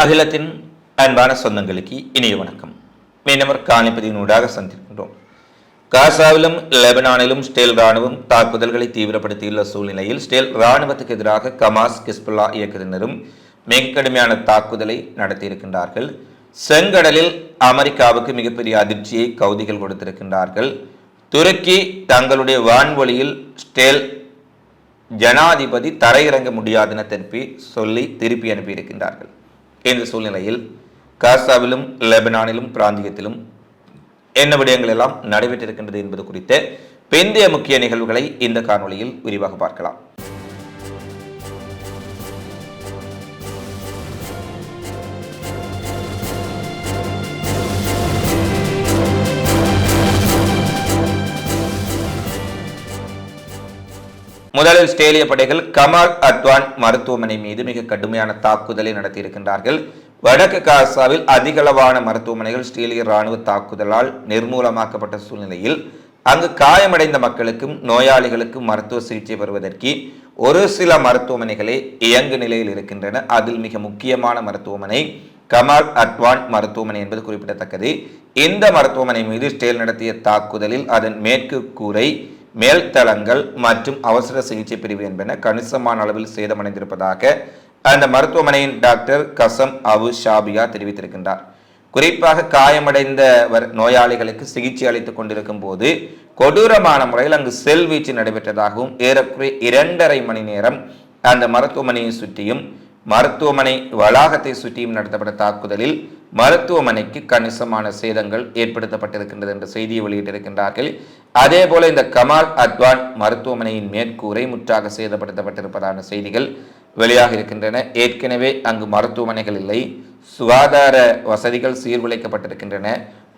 அகிலத்தின் அன்பான சொந்தங்களுக்கு இனிய வணக்கம். மீனவர் காணிப்பதியினூடாக சந்திக்கின்றோம். காசாவிலும் லெபனானிலும் ஸ்டேல் ராணுவம் தாக்குதல்களை தீவிரப்படுத்தியுள்ள சூழ்நிலையில் ஸ்டேல் ராணுவத்துக்கு எதிராக கமாஸ் கிஸ்புல்லா இயக்கத்தினரும் மிக கடுமையான தாக்குதலை நடத்தியிருக்கின்றார்கள். செங்கடலில் அமெரிக்காவுக்கு மிகப்பெரிய அதிர்ச்சியை கவுதிகள் கொடுத்திருக்கின்றார்கள். துருக்கி தங்களுடைய வான்வொழியில் ஸ்டேல் ஜனாதிபதி தரையிறங்க முடியாதென திருப்பி சொல்லி திருப்பி அனுப்பியிருக்கின்றார்கள். இந்த சூழ்நிலையில் காசாவிலும் லெபனானிலும் பிராந்தியத்திலும் என்ன விடயங்கள் எல்லாம் நடைபெற்றிருக்கின்றது என்பது குறித்த பிந்தைய முக்கிய நிகழ்வுகளை இந்த காணொளியில் விரிவாக பார்க்கலாம். முதலில் ஸ்டேலிய படைகள் கமால் அத்வான் மருத்துவமனை மீது மிக கடுமையான தாக்குதலை நடத்தியிருக்கின்றார்கள். வடக்கு காசாவில் அதிகளவான மருத்துவமனைகள் ஸ்டேலிய ராணுவ தாக்குதலால் நிர்மூலமாக்கப்பட்ட சூழ்நிலையில் அங்கு காயமடைந்த மக்களுக்கும் நோயாளிகளுக்கும் மருத்துவ சிகிச்சை பெறுவதற்கு ஒரு சில மருத்துவமனைகளே இயங்கு நிலையில் இருக்கின்றன. அதில் மிக முக்கியமான மருத்துவமனை கமால் அட்வான் மருத்துவமனை என்பது குறிப்பிடத்தக்கது. இந்த மருத்துவமனை மீது ஸ்டேல் நடத்திய தாக்குதலில் அதன் மேற்கு கூரை மேல்தளங்கள் மற்றும் அவசர சிகிச்சை பிரிவு என்பன கணிசமான அளவில் சேதமடைந்திருப்பதாக அந்த மருத்துவமனையின் டாக்டர் கசம் அபு ஷாபியா தெரிவித்திருக்கின்றார். குறிப்பாக காயமடைந்தவர் நோயாளிகளுக்கு சிகிச்சை அளித்துக் கொண்டிருக்கும் போது கொடூரமான முறையில் அங்கு செல் வீச்சு நடைபெற்றதாகவும் ஏறக்குறைய இரண்டரை மணி நேரம் அந்த மருத்துவமனையை சுற்றியும் மருத்துவமனை வளாகத்தை சுற்றியும் நடத்தப்பட்ட தாக்குதலில் மருத்துவமனைக்கு கணிசமான சேதங்கள் ஏற்படுத்தப்பட்டிருக்கின்றது என்ற செய்தியை வெளியிட்டிருக்கின்றார்கள். அதே போல இந்த கமால் அத்வான் மருத்துவமனையின் மேற்கூரை முற்றாக சேதப்படுத்தப்பட்டிருப்பதான செய்திகள் வெளியாக இருக்கின்றன. ஏற்கனவே அங்கு மருத்துவமனைகள் இல்லை சுகாதார வசதிகள் சீர்குலைக்கப்பட்டிருக்கின்றன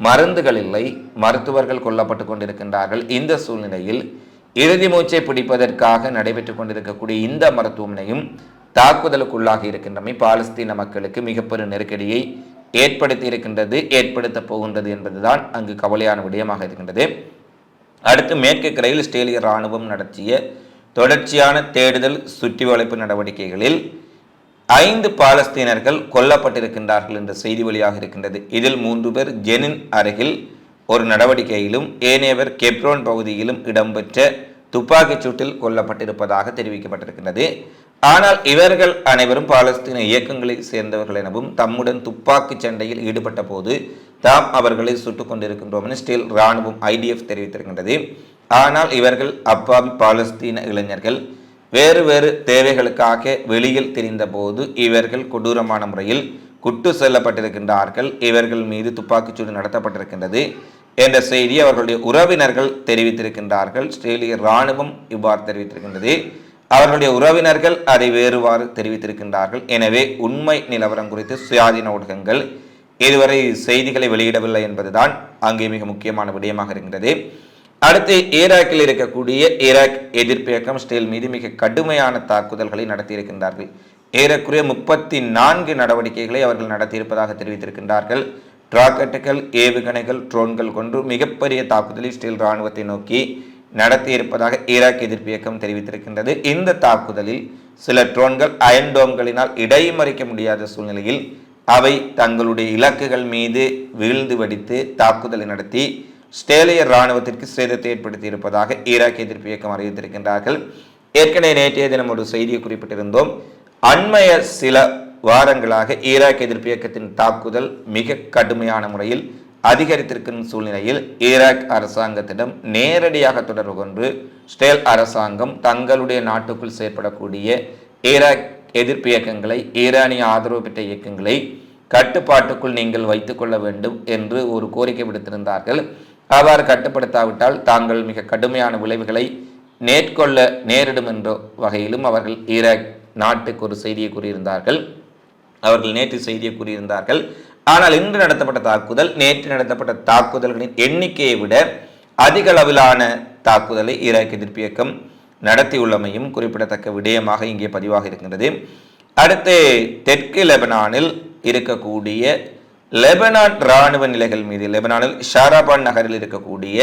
மருந்துகள் இல்லை மருத்துவர்கள் கொல்லப்பட்டு கொண்டிருக்கின்றார்கள். இந்த சூழ்நிலையில் இறுதி மூச்சை பிடிப்பதற்காக நடைபெற்றுக் கொண்டிருக்கக்கூடிய இந்த மருத்துவமனையும் தாக்குதலுக்குள்ளாகி இருக்கின்றமை பாலஸ்தீன மக்களுக்கு மிகப்பெரும் நெருக்கடியை ஏற்படுத்தி இருக்கின்றது ஏற்படுத்த போகின்றது என்பதுதான் அங்கு கவலையான விடயமாக இருக்கின்றது. அடுத்து மேற்கு கரையில் இஸ்ரேலிய இராணுவம் நடத்திய தொடர்ச்சியான தேடுதல் சுற்றி வளைப்பு நடவடிக்கைகளில் ஐந்து பாலஸ்தீனர்கள் கொல்லப்பட்டிருக்கின்றார்கள் என்ற செய்தி வழியாக இருக்கின்றது. இதில் மூன்று பேர் ஜெனின் அருகில் ஒரு நடவடிக்கையிலும் ஏனையவர் கெப்ரோன் பகுதியிலும் இடம்பெற்ற துப்பாக்கிச் சூட்டில் கொல்லப்பட்டிருப்பதாக தெரிவிக்கப்பட்டிருக்கின்றது. ஆனால் இவர்கள் அனைவரும் பாலஸ்தீன இயக்கங்களை சேர்ந்தவர்கள் எனவும் தம்முடன் துப்பாக்கி சண்டையில் ஈடுபட்ட போது தாம் அவர்களை சுட்டுக் கொண்டிருக்கின்றோம் என ஸ்டீல் இராணுவம் ஐடிஎஃப் தெரிவித்திருக்கின்றது. ஆனால் இவர்கள் அப்பாவி பாலஸ்தீன இளைஞர்கள் வேறு வேறு தேவைகளுக்காக வெளியில் தெரிந்தபோது இவர்கள் கொடூரமான முறையில் குட்டு செல்லப்பட்டிருக்கின்றார்கள். இவர்கள் மீது துப்பாக்கிச்சூடு நடத்தப்பட்டிருக்கின்றது என்ற செய்தி அவர்களுடைய உறவினர்கள் தெரிவித்திருக்கின்றார்கள். இஸ்ரேலிய இராணுவம் இவ்வாறு தெரிவித்திருக்கின்றது. அவர்களுடைய உறவினர்கள் அதை வேறுவாறு தெரிவித்திருக்கின்றார்கள். எனவே உண்மை நிலவரம் குறித்து சுயாதீன ஊடகங்கள் இதுவரை செய்திகளை வெளியிடவில்லை என்பதுதான் அங்கே மிக முக்கியமான விடயமாக இருக்கின்றது. அடுத்து ஈராக்கில் இருக்கக்கூடிய ஈராக் எதிர்ப்பு இயக்கம் ஸ்டேல் மீது மிக கடுமையான தாக்குதல்களை நடத்தியிருக்கின்றார்கள். ஏறக்குறைய முப்பத்தி நான்கு நடவடிக்கைகளை அவர்கள் நடத்தியிருப்பதாக தெரிவித்திருக்கின்றார்கள். ராக்கெட்டுகள் ஏவுகணைகள் ட்ரோன்கள் கொண்டு மிகப்பெரிய தாக்குதலை ஸ்டீல் இராணுவத்தை நோக்கி நடத்தியிருப்பதாக ஈராக் எதிர்ப்பு இயக்கம் தெரிவித்திருக்கின்றது. இந்த தாக்குதலில் சில ட்ரோன்கள் அயன்டோம்களினால் இடைமறிக்க முடியாத சூழ்நிலையில் அவை தங்களுடைய இலக்குகள் மீது வீழ்ந்து வடித்து தாக்குதலை நடத்தி ஸ்டேலிய இராணுவத்திற்கு சேதத்தை ஏற்படுத்தியிருப்பதாக ஈராக் எதிர்ப்பு இயக்கம் அறிவித்திருக்கின்றார்கள். ஏற்கனவே நேற்றைய தினம் ஒரு செய்தியை குறிப்பிட்டிருந்தோம். அண்மைய சில வாரங்களாக ஈராக் எதிர்ப்பு இயக்கத்தின் தாக்குதல் மிக கடுமையான முறையில் அதிகரித்திருக்கும் சூழ்நிலையில் ஈராக் அரசாங்கத்திடம் நேரடியாக தொடர்பு கொண்டு ஸ்டேல் அரசாங்கம் தங்களுடைய நாட்டுக்குள் செயற்படக்கூடிய ஈராக் எதிர்ப்பு இயக்கங்களை ஈரானிய ஆதரவு பெற்ற இயக்கங்களை கட்டுப்பாட்டுக்குள் நீங்கள் வைத்துக்கொள்ள வேண்டும் என்று ஒரு கோரிக்கை விடுத்திருந்தார்கள். அவ்வாறு கட்டுப்படுத்தாவிட்டால் தாங்கள் மிக கடுமையான விளைவுகளை நேர்கொள்ள நேரிடும் என்ற வகையிலும் அவர்கள் ஈராக் நாட்டுக்கு ஒரு செய்தியை கூறியிருந்தார்கள். அவர்கள் நேற்று செய்தியை கூறியிருந்தார்கள். ஆனால் இன்று நடத்தப்பட்ட தாக்குதல் நேற்று நடத்தப்பட்ட தாக்குதல்களின் எண்ணிக்கையை விட அதிக அளவிலான தாக்குதலை ஈராக் எதிர்ப்பு இயக்கம் நடத்தியுள்ளமையும் குறிப்பிடத்தக்க விடயமாக இங்கே பதிவாக இருக்கின்றது. அடுத்து தெற்கு லெபனானில் இருக்கக்கூடிய லெபனான் இராணுவ நிலைகள் மீது லெபனானில் ஷாராபான் நகரில் இருக்கக்கூடிய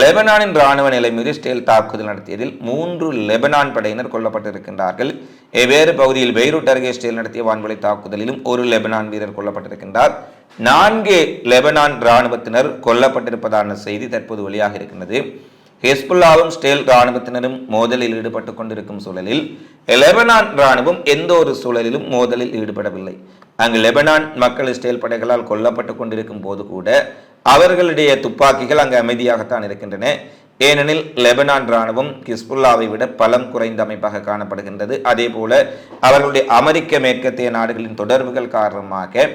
லெபனானின் இராணுவ நிலை மீது இஸ்ரேல் தாக்குதல் நடத்தியதில் மூன்று லெபனான் படையினர் கொல்லப்பட்டிருக்கின்றார்கள். வேறு பகுதியில் பெய்ரூட் அருகே இஸ்ரேல் நடத்திய வான்வழி தாக்குதலிலும் ஒரு லெபனான் வீரர் கொல்லப்பட்டிருக்கின்றார். நான்கு லெபனான் இராணுவத்தினர் கொல்லப்பட்டிருப்பதான செய்தி தற்போது வெளியாக இருக்கின்றது. ஹெஸ்புல்லாவும் ஸ்டேல் இராணுவத்தினரும் மோதலில் ஈடுபட்டு கொண்டிருக்கும் சூழலில் லெபனான் இராணுவம் எந்த ஒரு சூழலிலும் மோதலில் ஈடுபடவில்லை. அங்கு லெபனான் மக்கள் இஸ்ரேல் படைகளால் கொல்லப்பட்டு கொண்டிருக்கும் போது கூட அவர்களுடைய துப்பாக்கிகள் அங்கு அமைதியாகத்தான் இருக்கின்றன. ஏனெனில் லெபனான் இராணுவம் ஹிஸ்புல்லாவை விட பலம் குறைந்த அமைப்பாக காணப்படுகின்றது. அதே போல அவர்களுடைய அமெரிக்க மேற்கத்திய நாடுகளின் தொடர்புகள் காரணமாக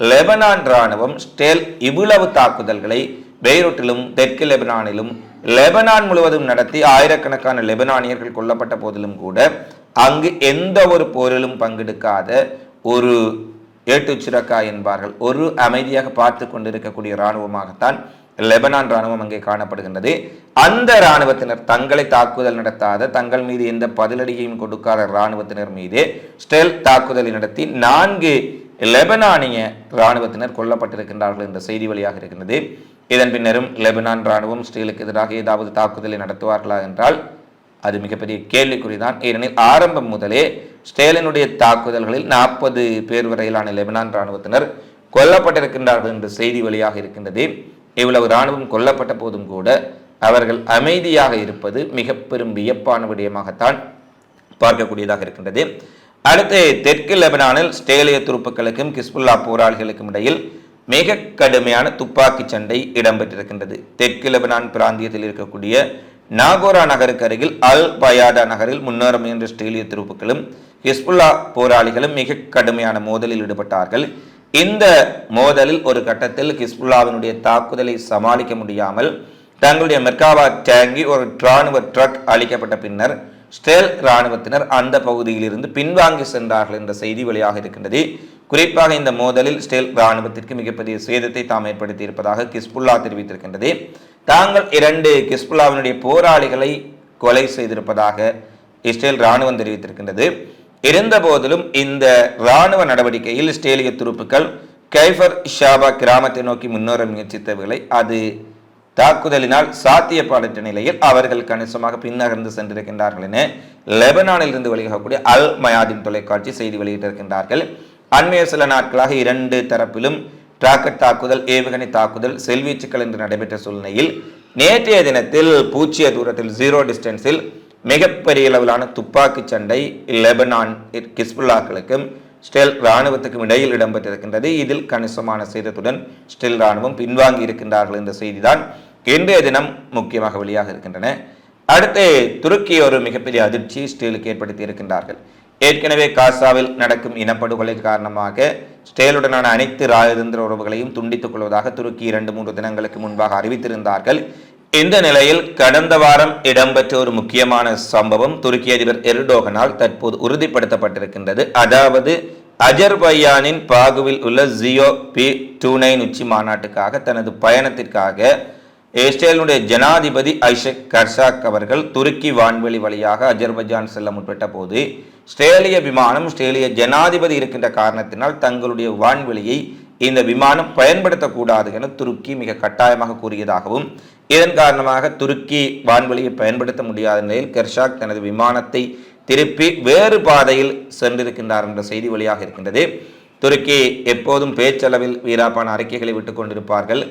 லெபனான் இராணுவம் ஸ்டேல் இவ்வளவு தாக்குதல்களை பெய்ரூட்டிலும் தெற்கு லெபனானிலும் லெபனான் முழுவதும் நடத்தி ஆயிரக்கணக்கான லெபனானியர்கள் கொல்லப்பட்ட போதிலும் கூட அங்கு எந்த ஒரு போரிலும் பங்கெடுக்காத ஒரு ஏட்டு சிறக்கா என்பார்கள். ஒரு அமைதியாக பார்த்து கொண்டிருக்கக்கூடிய இராணுவமாகத்தான் லெபனான் ராணுவம் அங்கே காணப்படுகின்றது. அந்த இராணுவத்தினர் தங்களை தாக்குதல் நடத்தாத தங்கள் மீது எந்த பதிலடியையும் கொடுக்காத இராணுவத்தினர் மீது ஸ்டெல் தாக்குதலை நடத்தி நான்கு லெபனானிய இராணுவத்தினர் கொல்லப்பட்டிருக்கின்றார்கள் என்ற செய்தி வழியாக இருக்கின்றது. இதன் பின்னரும் லெபனான் இராணுவம் ஸ்டீலுக்கு எதிராக ஏதாவது தாக்குதலை நடத்துவார்களா என்றால் அது மிகப்பெரிய கேள்விக்குறிதான். ஏனெனில் ஆரம்பம் முதலே ஸ்டேலினுடைய தாக்குதல்களில் நாற்பது பேர் வரையிலான லெபனான் இராணுவத்தினர் கொல்லப்பட்டிருக்கின்றார்கள் என்ற செய்தி வழியாக இருக்கின்றது. இவ்வளவு இராணுவம் கொல்லப்பட்ட போதும் கூட அவர்கள் அமைதியாக இருப்பது மிக பெரும் வியப்பான விடயமாகத்தான் பார்க்கக்கூடியதாக இருக்கின்றது. அடுத்து தெற்கு லெபனானில் ஸ்டேலிய துருப்புக்களுக்கும் கிஸ்புல்லா போராளிகளுக்கும் இடையில் மிக கடுமையான துப்பாக்கி சண்டை இடம்பெற்றிருக்கின்றது. தெற்கு லெபனான் பிராந்தியத்தில் இருக்கக்கூடிய நாகோரா நகருக்கு அருகில் அல் பயாடா நகரில் முன்னேற முயன்ற ஸ்டேலிய துருப்புக்களும் ஹிஸ்புல்லா போராளிகளும் மிக கடுமையான மோதலில் ஈடுபட்டார்கள். இந்த மோதலில் ஒரு கட்டத்தில் ஹிஸ்புல்லாவினுடைய தாக்குதலை சமாளிக்க முடியாமல் தங்களுடைய மெர்காவா டேங்கி ஒரு இராணுவ ட்ரக் அளிக்கப்பட்ட பின்னர் ஸ்டேல் இராணுவத்தினர் அந்த பகுதியிலிருந்து பின்வாங்கி சென்றார்கள் என்ற செய்தி வெளியாக இருக்கின்றது. குறிப்பாக இந்த மோதலில் ஸ்டேல் இராணுவத்திற்கு மிகப்பெரிய சேதத்தை தாம் ஏற்படுத்தி இருப்பதாக கிஸ்புல்லா தெரிவித்திருக்கின்றது. தாங்கள் இரண்டு கிஸ்புல்லாவினுடைய போராளிகளை கொலை செய்திருப்பதாக இஸ்ரேல் இராணுவம் தெரிவித்திருக்கின்றது. இருந்த போதிலும் இந்த இராணுவ நடவடிக்கையில் இஸ்ரேலிய துருப்புக்கள் கைஃபர் ஷாபா கிராமத்தை நோக்கி முன்னேற முயற்சித்தவர்களை அது தாக்குதலினால் சாத்தியப்பாடற்ற நிலையில் அவர்கள் கணிசமாக பின்னகர்ந்து சென்றிருக்கின்றார்கள் என லெபனானில் இருந்து வெளியாகக்கூடிய அல் மயாதின் தொலைக்காட்சி செய்தி வெளியிட்டிருக்கின்றார்கள். அண்மைய சில நாட்களாக இரண்டு தரப்பிலும் ராக்கெட் தாக்குதல் ஏவுகணை தாக்குதல் செல்வீச்சுக்கள் என்று நடைபெற்ற சூழ்நிலையில் நேற்றைய தினத்தில் பூச்சிய தூரத்தில் ஜீரோ டிஸ்டன்ஸில் மிகப்பெரிய அளவிலான துப்பாக்கி சண்டை லெபனான் கிஸ்புல்லாக்களுக்கும் ஸ்டெல் இராணுவத்துக்கும் இடையில் இடம்பெற்றிருக்கின்றது. இதில் கணிசமான சேதத்துடன் ஸ்டெல் இராணுவம் பின்வாங்கி இருக்கின்றார்கள் என்ற செய்திதான் இன்றைய தினம் முக்கியமாக வெளியாக இருக்கின்றன. அடுத்து துருக்கி ஒரு மிகப்பெரிய அதிர்ச்சி ஸ்டேலுக்கு ஏற்படுத்தி இருக்கின்றார்கள். ஏற்கனவே காசாவில் நடக்கும் இனப்படுகொலை காரணமாக ஸ்டேலுடனான அனைத்து ராஜதந்திர உறவுகளையும் துண்டித்துக் கொள்வதாக துருக்கி இரண்டு மூன்று தினங்களுக்கு முன்பாக அறிவித்திருந்தார்கள். இந்த நிலையில் கடந்த வாரம் இடம்பெற்ற ஒரு முக்கியமான சம்பவம் துருக்கி அதிபர் எர்டோகனால் தற்போது உறுதிப்படுத்தப்பட்டிருக்கின்றது. அதாவது அஜர்பையானின் பாகுவில் உள்ள ஜியோ பி டூ நைன் உச்சி மாநாட்டுக்காக தனது பயணத்திற்காக இஸ்ரேலுடைய ஜனாதிபதி ஐஷக் கர்சாக் அவர்கள் துருக்கி வான்வெளி வழியாக அஜர்பைஜான் செல்ல முற்பட்ட போது ஸ்ட்ரேலிய விமானம் ஸ்ட்ரேலிய ஜனாதிபதி இருக்கின்ற காரணத்தினால் தங்களுடைய வான்வெளியை இந்த விமானம் பயன்படுத்தக்கூடாது என துருக்கி மிக கட்டாயமாக கூறியதாகவும் இதன் காரணமாக துருக்கி வான்வெளியை பயன்படுத்த முடியாத நிலையில் கெர்ஷாக் தனது விமானத்தை திருப்பி வேறு பாதையில் சென்றிருக்கின்றார் என்ற செய்தி வழியாக இருக்கின்றது. துருக்கி எப்போதும் பேச்சளவில் வீராப்பான அறிக்கைகளை விட்டுக் கொண்டிருப்பார்கள்.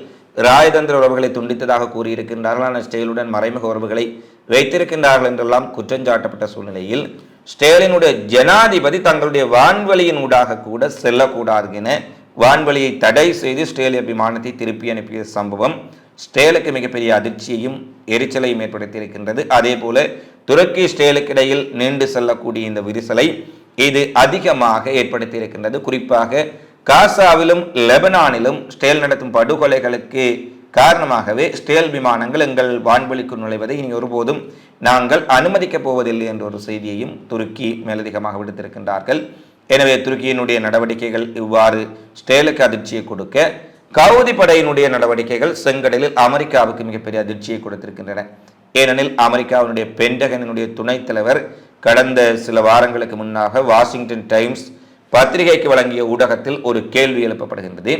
ராயதந்திர உறவுகளை துண்டித்ததாக கூறியிருக்கின்றார்கள். ஆனால் ஸ்டெயிலுடன் மறைமுக உறவுகளை வைத்திருக்கின்றார்கள் என்றெல்லாம் குற்றஞ்சாட்டப்பட்ட சூழ்நிலையில் ஸ்டேலினுடைய ஜனாதிபதி தங்களுடைய வான்வெளியின் ஊடாக கூட செல்லக்கூடாது என வான்வெளியை தடை செய்து ஸ்டேலிய விமானத்தை திருப்பி அனுப்பிய சம்பவம் ஸ்டேலுக்கு மிகப்பெரிய அதிர்ச்சியையும் எரிச்சலையும் ஏற்படுத்தியிருக்கின்றது. அதே போல துருக்கி ஸ்டேலுக்கு இடையில் நீண்டு செல்லக்கூடிய இந்த விரிசலை இது அதிகமாக ஏற்படுத்தியிருக்கின்றது. குறிப்பாக காசாவிலும் லெபனானிலும் ஸ்டேல் நடத்தும் படுகொலைகளுக்கு காரணமாகவே ஸ்டேல் விமானங்கள் எங்கள் வான்வெளிக்கு நுழைவதை இனி ஒருபோதும் நாங்கள் அனுமதிக்கப் போவதில்லை என்ற ஒரு செய்தியையும் துருக்கி மேலதிகமாக விடுத்திருக்கின்றார்கள். எனவே துருக்கியினுடைய நடவடிக்கைகள் இவ்வாறு ஸ்டேலுக்கு அதிர்ச்சியை கொடுக்க கவுதி படையினுடைய நடவடிக்கைகள் செங்கடலில் அமெரிக்காவுக்கு மிகப்பெரிய அதிர்ச்சியை கொடுத்திருக்கின்றன. ஏனெனில் அமெரிக்காவினுடைய பென்டகனினுடைய துணைத் தலைவர் கடந்த சில வாரங்களுக்கு முன்னாக வாஷிங்டன் டைம்ஸ் பத்திரிகைக்கு வழங்கிய ஊடகத்தில் ஒரு கேள்வி எழுப்பப்படுகின்றது.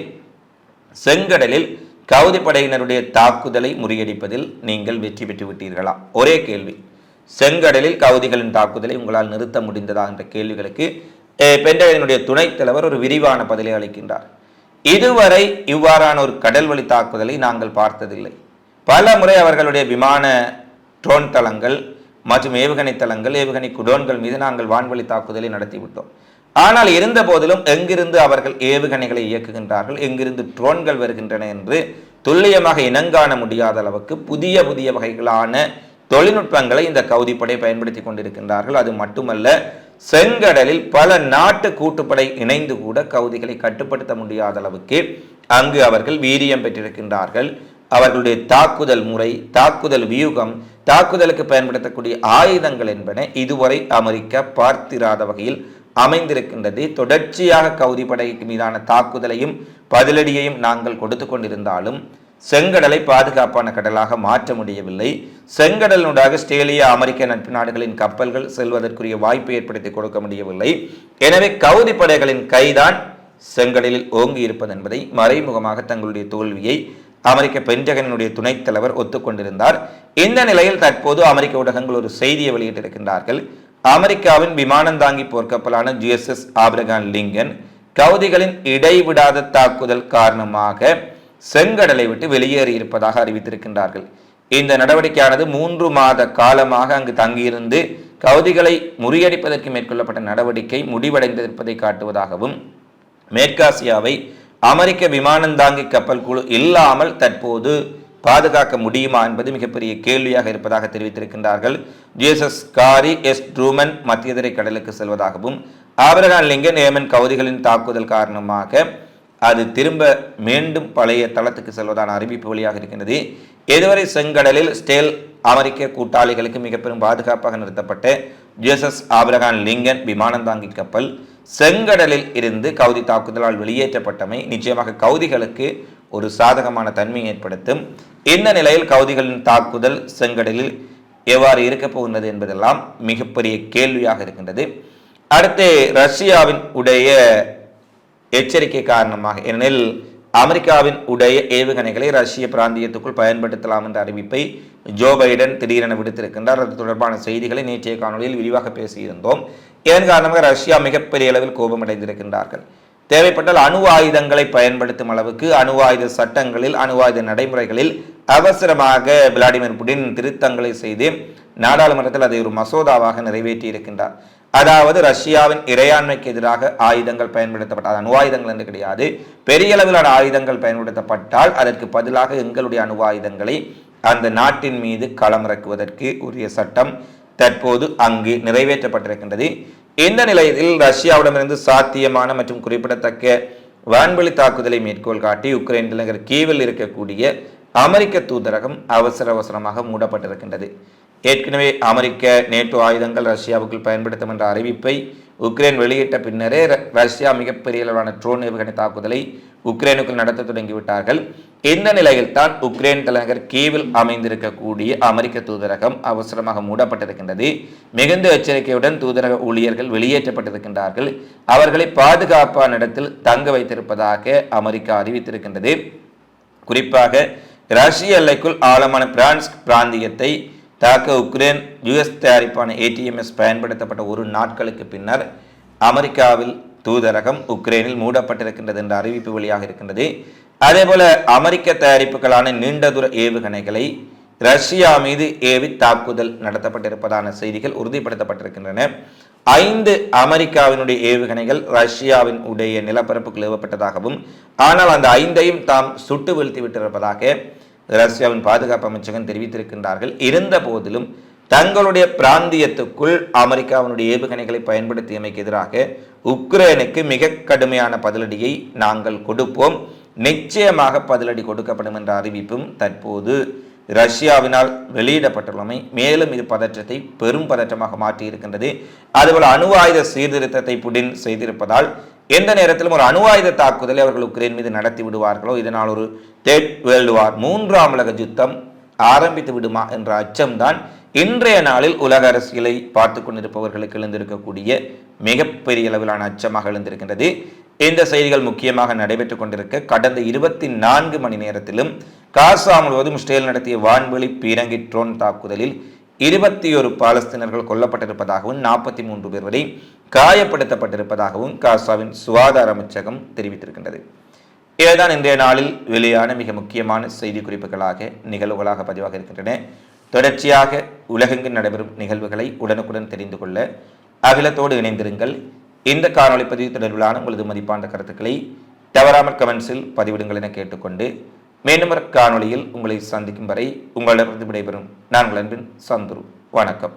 செங்கடலில் கவுதி படையினருடைய தாக்குதலை முறியடிப்பதில் நீங்கள் வெற்றி பெற்று விட்டீர்களா? ஒரே கேள்வி. செங்கடலில் கவுதிகளின் தாக்குதலை உங்களால் நிறுத்த முடிந்ததா என்ற கேள்விகளுக்கு பென்டகனினுடைய துணைத் தலைவர் ஒரு விரிவான பதிலை அளிக்கின்றார். இதுவரை இவ்வாறான ஒரு கடல் வழி தாக்குதலை நாங்கள் பார்த்ததில்லை. பல முறை அவர்களுடைய விமான ட்ரோன் தளங்கள் மற்றும் ஏவுகணை தளங்கள் ஏவுகணை குடோன்கள் மீது நாங்கள் வான்வழி தாக்குதலை நடத்திவிட்டோம். ஆனால் இருந்த போதிலும் எங்கிருந்து அவர்கள் ஏவுகணைகளை இயக்குகின்றார்கள் எங்கிருந்து ட்ரோன்கள் வருகின்றன என்று துல்லியமாக இனங்காண முடியாத அளவுக்கு புதிய புதிய வகைகளான தொழில்நுட்பங்களை இந்த கவுதிப்படை பயன்படுத்தி கொண்டிருக்கின்றார்கள். அது மட்டுமல்ல செங்கடலில் பல நாட்டு கூட்டுப்படை இணைந்து கூட கவுதிகளை கட்டுப்படுத்த முடியாத அளவுக்கு அங்கு அவர்கள் வீரியம் பெற்றிருக்கின்றார்கள். அவர்களுடைய தாக்குதல் முறை தாக்குதல் வியூகம் தாக்குதலுக்கு பயன்படுத்தக்கூடிய ஆயுதங்கள் என்பன இதுவரை அமெரிக்கா பார்த்திராத வகையில் அமைந்திருக்கின்றது. தொடர்ச்சியாக கவுதி படைக்கு மீதான தாக்குதலையும் பதிலடியையும் நாங்கள் கொடுத்து கொண்டிருந்தாலும் செங்கடலை பாதுகாப்பான கடலாக மாற்ற முடியவில்லை. செங்கடலினூடாக ஆஸ்திரேலியா அமெரிக்க நட்பு நாடுகளின் கப்பல்கள் செல்வதற்குரிய வாய்ப்பை ஏற்படுத்தி கொடுக்க முடியவில்லை. எனவே கவுதி படைகளின் கைதான் செங்கடலில் ஓங்கி இருப்பது என்பதை மறைமுகமாக தங்களுடைய தோல்வியை அமெரிக்க பென்டகனினுடைய துணைத் தலைவர் ஒத்துக்கொண்டிருந்தார். இந்த நிலையில் தற்போது அமெரிக்க ஊடகங்கள் ஒரு செய்தியை வெளியிட்டிருக்கின்றார்கள். அமெரிக்காவின் விமானந்தாங்கி போர்க்கப்பலான ஜிஎஸ்எஸ் ஆப்ரகான் லிங்கன் கவுதிகளின் இடைவிடாத தாக்குதல் காரணமாக செங்கடலை விட்டு வெளியேறி இருப்பதாக அறிவித்திருக்கின்றார்கள். இந்த நடவடிக்கையானது மூன்று மாத காலமாக அங்கு தங்கியிருந்து கவுதிகளை முறியடிப்பதற்கு மேற்கொள்ளப்பட்ட நடவடிக்கை முடிவடைந்திருப்பதை காட்டுவதாகவும் மேற்காசியாவை அமெரிக்க விமானந்தாங்கி கப்பல் குழு இல்லாமல் தற்போது பாதுகாக்க முடியுமா என்பது மிகப்பெரிய கேள்வியாக இருப்பதாக தெரிவித்திருக்கின்றார்கள். ஜேசஸ் காரி எஸ் ட்ரூமன் மத்தியதரை கடலுக்கு செல்வதாகவும் ஆபரகான் லிங்கன் ஏமன் கவுதிகளின் தாக்குதல் காரணமாக அது திரும்ப மீண்டும் பழைய தளத்துக்கு செல்வதான அறிவிப்பு வழியாக இருக்கின்றது. இதுவரை செங்கடலில் ஸ்டேல் அமெரிக்க கூட்டாளிகளுக்கு மிக பெரும் பாதுகாப்பாக நிறுத்தப்பட்ட ஜேசஸ் ஆபிரகான் லிங்கன் விமானந்தாங்கி கப்பல் செங்கடலில் இருந்து கவுதி தாக்குதலால் வெளியேற்றப்பட்டமை நிச்சயமாக கவுதிகளுக்கு ஒரு சாதகமான தன்மை ஏற்படுத்தும். இந்த நிலையில் கவுதிகளின் தாக்குதல் செங்கடலில் எவ்வாறு இருக்கப் போகின்றது என்பதெல்லாம் மிகப்பெரிய கேள்வியாக இருக்கின்றது. அடுத்து ரஷ்யாவின் உடைய எச்சரிக்கை காரணமாக ஏனெனில் அமெரிக்காவின் உடைய ஏவுகணைகளை ரஷ்ய பிராந்தியத்துக்குள் பயன்படுத்தலாம் என்ற அறிவிப்பை ஜோ பைடன் திடீரென விடுத்திருக்கின்றார். அது தொடர்பான செய்திகளை நேற்றைய காணொலியில் விரிவாக பேசியிருந்தோம். இதன் காரணமாக ரஷ்யா மிகப்பெரிய அளவில் கோபமடைந்திருக்கின்றார்கள். தேவைப்பட்டால் அணு ஆயுதங்களை பயன்படுத்தும் அளவுக்கு அணு ஆயுத சட்டங்களில் அணு ஆயுத நடைமுறைகளில் அவசரமாக விளாடிமிர் புடின் திருத்தங்களை செய்து நாடாளுமன்றத்தில் அதை ஒரு மசோதாவாக நிறைவேற்றி இருக்கின்றார் அதாவது ரஷ்யாவின் இறையாண்மைக்கு எதிராக ஆயுதங்கள் பயன்படுத்தப்பட்டால் அணு ஆயுதங்கள் என்று கிடையாது பெரிய அளவிலான ஆயுதங்கள் பயன்படுத்தப்பட்டால் அதற்கு பதிலாக எங்களுடைய அணு ஆயுதங்களை அந்த நாட்டின் மீது களமிறக்குவதற்கு உரிய சட்டம் தற்போது அங்கு நிறைவேற்றப்பட்டிருக்கின்றது. இந்த நிலையில் ரஷ்யாவிடமிருந்து சாத்தியமான மற்றும் குறிப்பிடத்தக்க வான்வெளி தாக்குதலை மேற்கோள் காட்டி உக்ரைன் தலைநகர் கீவில் இருக்கக்கூடிய அமெரிக்க தூதரகம் அவசர அவசரமாக மூடப்பட்டிருக்கின்றது. ஏற்கனவே அமெரிக்க நேட்டோ ஆயுதங்கள் ரஷ்யாவுக்குள் பயன்படுத்தும் என்ற அறிவிப்பை உக்ரைன் வெளியிட்ட பின்னரே ரஷ்யா மிகப்பெரிய அளவான ட்ரோன் ஏவுகணை தாக்குதலை உக்ரைனுக்குள் நடத்த தொடங்கிவிட்டார்கள். இந்த நிலையில் தான் உக்ரைன் தலைநகர் கீவில் அமைந்திருக்கக்கூடிய அமெரிக்க தூதரகம் அவசரமாக மூடப்பட்டிருக்கின்றது. மிகுந்த எச்சரிக்கையுடன் தூதரக ஊழியர்கள் வெளியேற்றப்பட்டிருக்கின்றார்கள். அவர்களை பாதுகாப்பான இடத்தில் தங்க வைத்திருப்பதாக அமெரிக்கா அறிவித்திருக்கின்றது. குறிப்பாக ரஷ்ய எல்லைக்குள் ஆழமான பிரான்ஸ் பிராந்தியத்தை தாக்க உக்ரைன் யுஎஸ் தயாரிப்பான ஏடிஎம்எஸ் பயன்படுத்தப்பட்ட ஒரு நாட்களுக்கு பின்னர் அமெரிக்காவில் தூதரகம் உக்ரைனில் மூடப்பட்டிருக்கின்றது என்ற அறிவிப்பு வழியாக இருக்கின்றது. அதேபோல அமெரிக்க தயாரிப்புகளான நீண்ட தூர ஏவுகணைகளை ரஷ்யா மீது ஏவி தாக்குதல் நடத்தப்பட்டிருப்பதான செய்திகள் உறுதிப்படுத்தப்பட்டிருக்கின்றன. ஐந்து அமெரிக்காவினுடைய ஏவுகணைகள் ரஷ்யாவின் உடைய நிலப்பரப்புக்கு ஏவப்பட்டதாகவும் ஆனால் அந்த ஐந்தையும் தாம் சுட்டு வீழ்த்தி விட்டிருப்பதாக ரஷ்யாவின் பாதுகாப்பு அமைச்சகம் தெரிவித்திருக்கின்றார்கள். இருந்த போதிலும் தங்களுடைய பிராந்தியத்துக்குள் அமெரிக்காவினுடைய ஏவுகணைகளை பயன்படுத்தியமைக்கு எதிராக உக்ரைனுக்கு மிக கடுமையான பதிலடியை நாங்கள் கொடுப்போம். நிச்சயமாக பதிலடி கொடுக்கப்படும் என்ற அறிவிப்பும் தற்போது ரஷ்யாவினால் வெளியிடப்பட்டுள்ளமை மேலும் இது பதற்றத்தை பெரும் பதற்றமாக மாற்றியிருக்கின்றது. அதுபோல் அணு ஆயுத சீர்திருத்தத்தை புடின் செய்திருப்பதால் எந்த நேரத்திலும் ஒரு அணுவாயுத தாக்குதலை அவர்கள் உக்ரைன் மீது நடத்தி விடுவார்களோ இதனால் ஒரு தேர்ட் வேர்ல்டு வார் மூன்றாம் உலக யுத்தம் ஆரம்பித்து விடுமா என்ற அச்சம்தான் இன்றைய நாளில் உலக அரசியலை பார்த்து கொண்டிருப்பவர்களுக்கு எழுந்திருக்கக்கூடிய மிகப்பெரிய அளவிலான அச்சமாக எழுந்திருக்கின்றது. இந்த செய்திகள் முக்கியமாக நடைபெற்றுக் கொண்டிருக்க கடந்த இருபத்தி நான்கு மணி நேரத்திலும் காசா முழுவதும் இஸ்ரேல் நடத்திய வான்வெளி பீரங்கி ட்ரோன் தாக்குதலில் இருபத்தி ஒரு பாலஸ்தீனர்கள் கொல்லப்பட்டிருப்பதாகவும் நாற்பத்தி மூன்று பேர் வரை காயப்படுத்தப்பட்டிருப்பதாகவும் காசாவின் சுகாதார அமைச்சகம் தெரிவித்திருக்கின்றது. இதுதான் இன்றைய நாளில் வெளியான மிக முக்கியமான செய்தி குறிப்புகளாக நிகழ்வுகளாக பதிவாக இருக்கின்றன. தொடர்ச்சியாக உலகெங்கு நடைபெறும் நிகழ்வுகளை உடனுக்குடன் தெரிந்து கொள்ள அகிலத்தோடு இணைந்திருங்கள். இந்த காணொலி பதிவு தொடர்பிலான உங்களது மதிப்பான கருத்துக்களை தவறாமல் கமெண்ட்ஸில் பதிவிடுங்கள் என கேட்டுக்கொண்டு மேலும் ஒரு காணொளியில் உங்களை சந்திக்கும் வரை உங்களிடமிருந்து விடைபெறும். நான் உங்கள் அன்பின் சந்துரு. வணக்கம்.